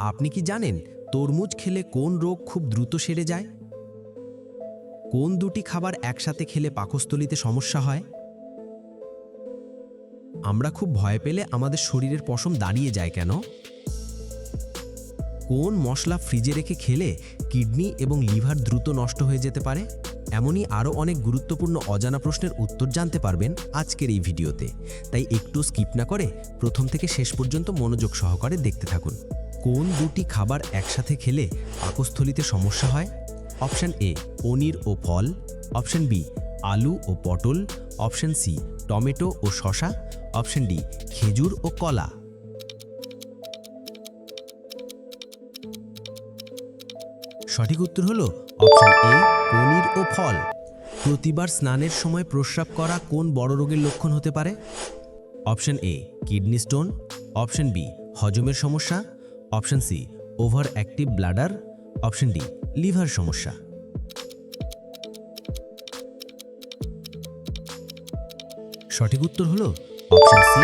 আপনি কি জানেন তরমুজ খেলে কোন রোগ খুব দ্রুত সেরে যায়? কোন দুটি খাবার একসাথে খেলে পাকস্থলিতে সমস্যা হয়? আমরা খুব ভয় পেলে আমাদের শরীরের পশম দাঁড়িয়ে যায় কেন? কোন মশলা ফ্রিজে রেখে খেলে কিডনি এবং লিভার দ্রুত নষ্ট হয়ে যেতে পারে? এমনই আরও অনেক গুরুত্বপূর্ণ অজানা প্রশ্নের উত্তর জানতে পারবেন আজকের এই ভিডিওতে। তাই একটু স্কিপ না করে প্রথম থেকে শেষ পর্যন্ত মনোযোগ সহকারে দেখতে থাকুন। কোন দুটি খাবার একসাথে খেলে পাকস্থলিতে সমস্যা হয়? অপশান এ, পনির ও ফল। অপশন বি, আলু ও পটল। অপশান সি, টমেটো ও শশা অপশন ডি, খেজুর ও কলা। সঠিক উত্তর হলো অপশন এ, পনির ও ফল। প্রতিবার স্নানের সময় প্রস্রাব করা কোন বড় রোগের লক্ষণ হতে পারে? Option A, kidney stone. Option B, হজমের সমস্যা। Option C, overactive bladder, option D, liver সমস্যা। সঠিক উত্তর হলো option C,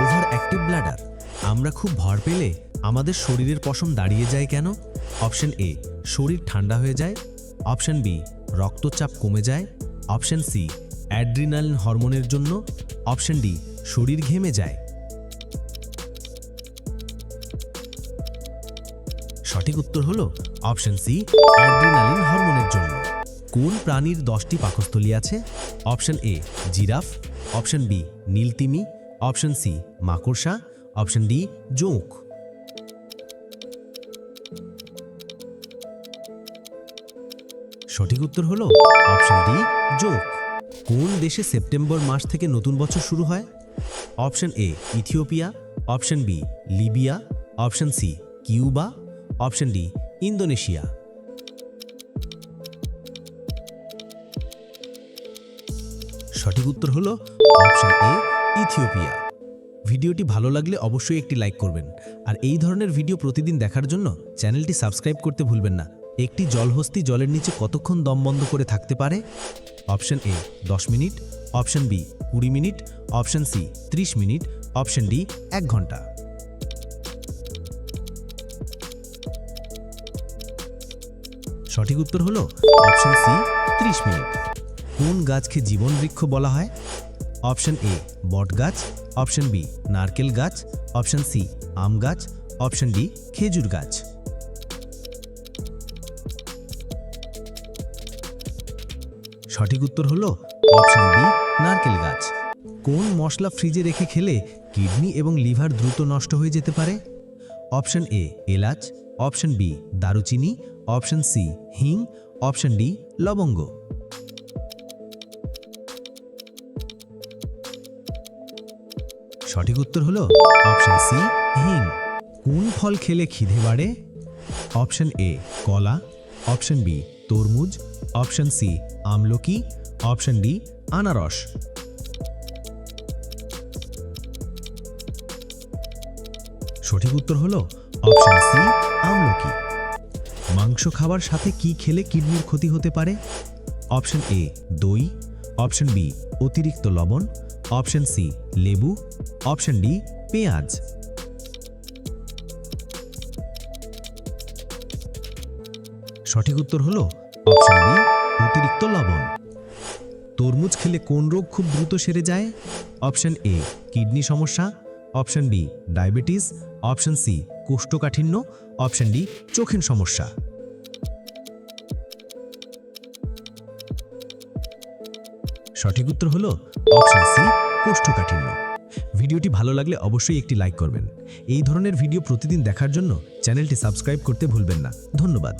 overactive bladder. আমরা খুব ভর পেলে আমাদের শরীরের পশম দাঁড়িয়ে যায় কেন? অপশন এ, শরীর ঠান্ডা হয়ে যায়। অপশন বি, রক্তচাপ কমে যায়। অপশন সি, অ্যাড্রিনালিন হরমোনের জন্য। অপশন ডি, শরীর ঘেমে যায়। সঠিক উত্তর হলো অপশন সি, অ্যাড্রিনালিন হরমোনের জন্য। কোন প্রাণীর দশটি পাকস্থলী আছে? Option A, giraffe. Option B, নীলতিমি। Option C, মাকড়সা। অপশন ডি, জোঁক। সঠিক উত্তর হলো অপশন ডি, জোঁক। কোন দেশে সেপ্টেম্বর মাস থেকে নতুন বছর শুরু হয়? Option A, Ethiopia. Option B, Libya. Option C, Cuba. Option D, Indonesia. সঠিক উত্তর হলো অপশন এ, ইথিওপিয়া। ভিডিওটি ভালো লাগলে অবশ্যই একটি লাইক করবেন। আর এই ধরনের ভিডিও প্রতিদিন দেখার জন্য চ্যানেলটি সাবস্ক্রাইব করতে ভুলবেন না। একটি জলহস্তি জলের নিচে কতক্ষণ দম বন্ধ করে থাকতে পারে? অপশন এ, দশ মিনিট। অপশন বি, কুড়ি মিনিট। অপশন সি, ত্রিশ মিনিট। অপশন ডি, এক ঘণ্টা। সঠিক উত্তর হলো অপশন সি ত্রিশ মিনিট। কোন গাছকে জীবন বৃক্ষ বলা হয়? অপশন এ বট গাছ। অপশন বি নারকেল গাছ। অপশন সি আম গাছ। অপশন ডি খেজুর গাছ। সঠিক উত্তর হলো অপশন বি নারকেল গাছ। কোন মশলা ফ্রিজে রেখে খেলে কিডনি এবং লিভার দ্রুত নষ্ট হয়ে যেতে পারে? অপশন এ এলাচ। অপশন বি দারুচিনি। অপশন সি, হিং, অপশন ডি, লবঙ্গ। সঠিক উত্তর হলো অপশন সি, হিং। কোন ফল খেলে খিদে বাড়ে? অপশন এ, কলা। অপশন বি, তরমুজ। অপশন সি, আমলকি। অপশন ডি, আনারস। সঠিক উত্তর হলো অপশন সি, আমলকি। মাংস খাবার সাথে কি খেলে কিডনির ক্ষতি হতে পারে? অপশন এ দই। অপশন বি অতিরিক্ত লবণ। অপশন সি লেবু। অপশন ডি পেঁয়াজ। সঠিক উত্তর হলো অপশন বি অতিরিক্ত লবণ। তরমুজ খেলে কোন রোগ খুব দ্রুত সেরে যায়? অপশন এ কিডনি সমস্যা। Option B diabetes. Option C, কোষ্ঠকাঠিন্য, অপশন ডি, চোখের সমস্যা। সঠিক উত্তর হল অপশন সি, কোষ্ঠকাঠিন্য। ভিডিওটি ভালো লাগলে অবশ্যই একটি লাইক করবেন। এই ধরনের ভিডিও প্রতিদিন দেখার জন্য চ্যানেলটি সাবস্ক্রাইব করতে ভুলবেন না। ধন্যবাদ।